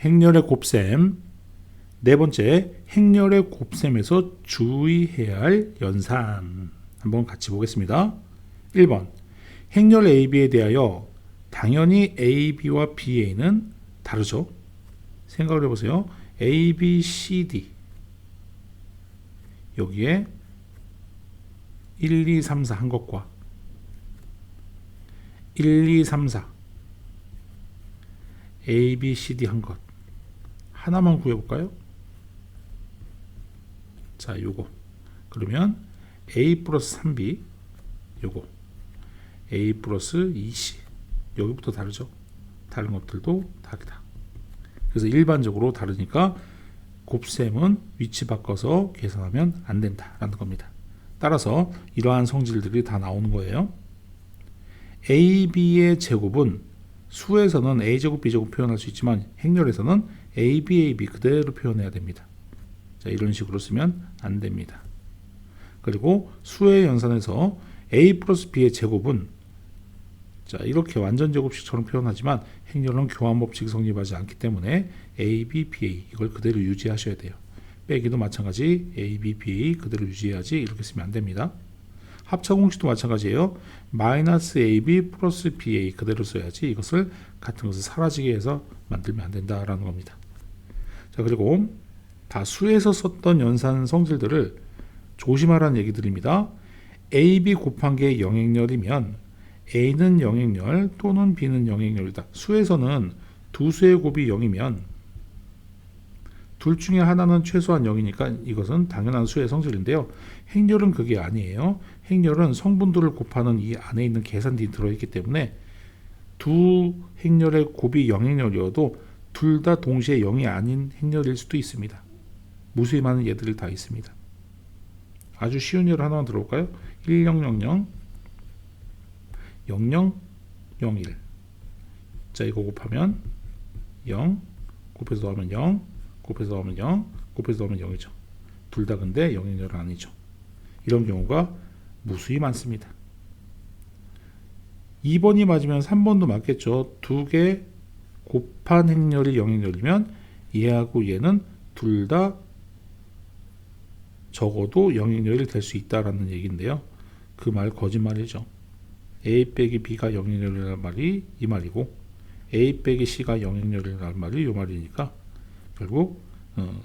행렬의 곱셈. 네 번째, 행렬의 곱셈에서 주의해야 할 연산. 한번 같이 보겠습니다. 1번. 행렬 AB에 대하여 당연히 AB와 BA는 다르죠. 생각을 해보세요. A, B, C, D. 여기에 1, 2, 3, 4 한 것과 1, 2, 3, 4 A, B, C, D 한 것. 하나만 구해볼까요? 자, 요거. 그러면 A 플러스 3B, 요거. A 플러스 2C. 여기부터 다르죠? 다른 것들도 다르다. 그래서 일반적으로 다르니까 곱셈은 위치 바꿔서 계산하면 안 된다라는 겁니다. 따라서 이러한 성질들이 다 나오는 거예요. AB의 제곱은 수에서는 A제곱, B제곱 표현할 수 있지만 행렬에서는 AB, AB 그대로 표현해야 됩니다. 자, 이런 식으로 쓰면 안 됩니다. 그리고 수의 연산에서 A 플러스 B의 제곱은 자, 이렇게 완전 제곱식처럼 표현하지만 행렬은 교환 법칙이 성립하지 않기 때문에 A, B, BA 이걸 그대로 유지하셔야 돼요. 빼기도 마찬가지 A, B, BA 그대로 유지해야지 이렇게 쓰면 안 됩니다. 합차 공식도 마찬가지예요. 마이너스 AB 플러스 BA 그대로 써야지 이것을 같은 것을 사라지게 해서 만들면 안 된다라는 겁니다. 자 그리고 다 수에서 썼던 연산 성질들을 조심하라는 얘기들입니다. AB 곱한 게 영행렬이면 A는 영행렬 또는 B는 영행렬이다. 수에서는 두 수의 곱이 0이면 둘 중에 하나는 최소한 0이니까 이것은 당연한 수의 성질인데요. 행렬은 그게 아니에요. 행렬은 성분들을 곱하는 이 안에 있는 계산들이 들어있기 때문에 두 행렬의 곱이 영행렬이어도 둘 다 동시에 0이 아닌 행렬일 수도 있습니다. 무수히 많은 예들이 다 있습니다. 아주 쉬운 예를 하나만 들어볼까요? 1000 0001 자 이거 곱하면 0 곱해서 더하면 0 곱해서 더하면 0 곱해서 더하면 0이죠 둘 다 근데 0행렬은 아니죠 이런 경우가 무수히 많습니다 2번이 맞으면 3번도 맞겠죠 두 개 곱한 행렬이 0행렬이면 얘하고 얘는 둘 다 적어도 0행렬이 될 수 있다라는 얘기인데요 그 말 거짓말이죠 A 빼기 B가 영행렬이라는 말이 이 말이고 A 빼기 C가 영행렬이라는 말이 이 말이니까 결국 어,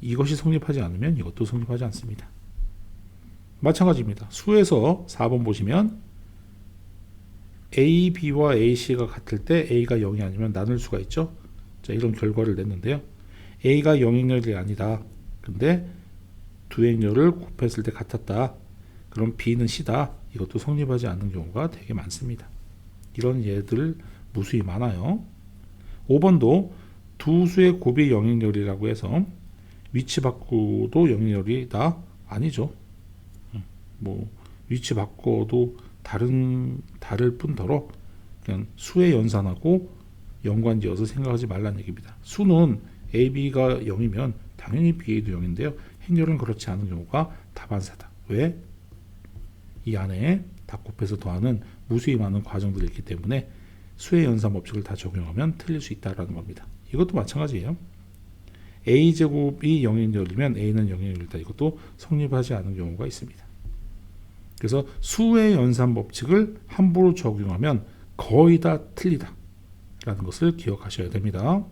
이것이 성립하지 않으면 이것도 성립하지 않습니다. 마찬가지입니다. 수에서 4번 보시면 A, B와 A, C가 같을 때 A가 0이 아니면 나눌 수가 있죠. 자, 이런 결과를 냈는데요. A가 영행렬이 아니다. 근데 두 행렬을 곱했을 때 같았다. 그럼 B는 C다. 이것도 성립하지 않는 경우가 되게 많습니다. 이런 예들 무수히 많아요. 5번도 두 수의 곱이 영행렬이라고 해서 위치 바꾸도 영행렬이다 아니죠. 음, 뭐 위치 바꿔도 다른 다를 뿐더러 그냥 수의 연산하고 연관지어서 생각하지 말라는 얘기입니다. 수는 A, B가 0이면 당연히 BA도 0인데요. 행렬은 그렇지 않은 경우가 다반사다. 왜? 이 안에 다 곱해서 더하는 무수히 많은 과정들이 있기 때문에 수의 연산 법칙을 다 적용하면 틀릴 수 있다라는 겁니다. 이것도 마찬가지예요. a 제곱이 0인 열이면 a는 0인 열이다. 이것도 성립하지 않은 경우가 있습니다. 그래서 수의 연산 법칙을 함부로 적용하면 거의 다 틀리다. 라는 것을 기억하셔야 됩니다.